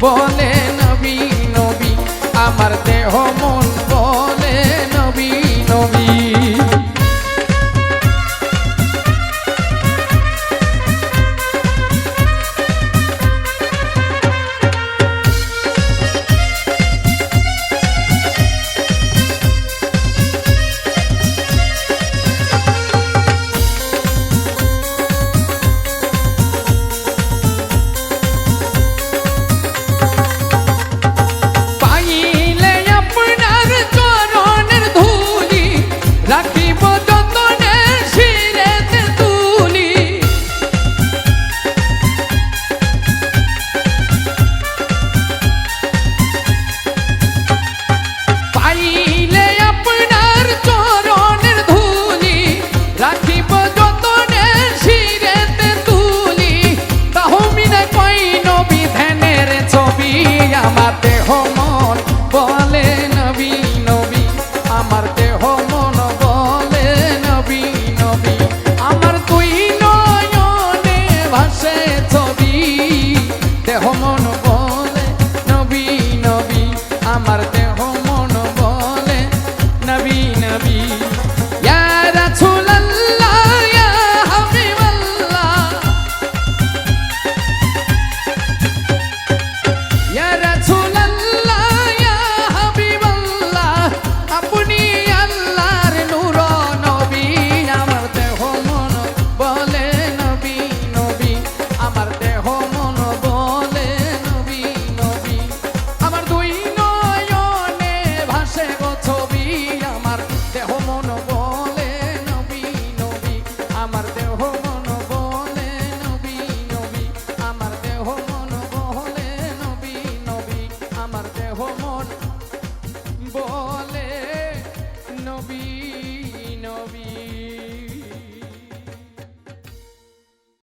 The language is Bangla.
বলে নবী নবী আমার দেহ মন বলে নবী নবী।